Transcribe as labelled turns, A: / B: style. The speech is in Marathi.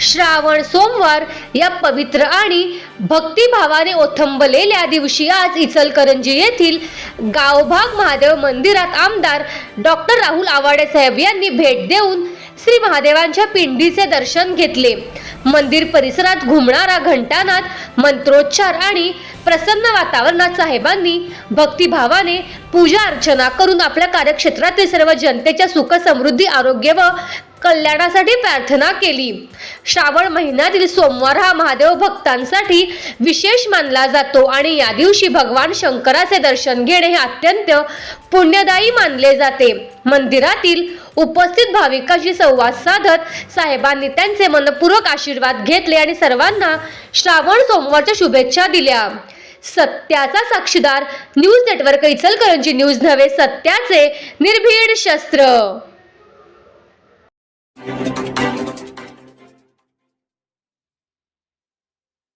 A: श्रावण सोमवार या पवित्र आणि भक्तिभावाने ओथंबलेल्या दिवशी आज इचलकरंजी येथील गावभाग महादेव मंदिरात आमदार डॉक्टर राहुल आवाडे साहेब यांनी भेट देऊन श्री महादेवांच्या पिंडीचे दर्शन घेतले. मंदिर परिसरात घुमणारा घंटानाद मंत्रोच्चार आणि प्रसन्न वातावरणात साहेबांनी भक्तिभावाने पूजा अर्चना करून आपल्या कार्यक्षेत्रातील सर्व जनतेच्या सुख समृद्धी आरोग्य व कल्याणासाठी प्रार्थना केली. श्रावण महिन्यातील सोमवार हा महादेव भक्तांसाठी विशेष मानला जातो आणि या दिवशी भगवान शंकराचे दर्शन घेणे हे अत्यंत पुण्यदायी मानले जाते. मंदिरातील उपस्थित भाविकांशी संवाद साधत साहेबांनी त्यांचे मनपूर्वक आशीर्वाद घेतले आणि सर्वांना श्रावण सोमवारच्या शुभेच्छा दिल्या. सत्याचा साक्षीदार न्यूज नेटवर्क इचलकरंजी न्यूज नव्हे सत्याचे निर्भीड शस्त्र.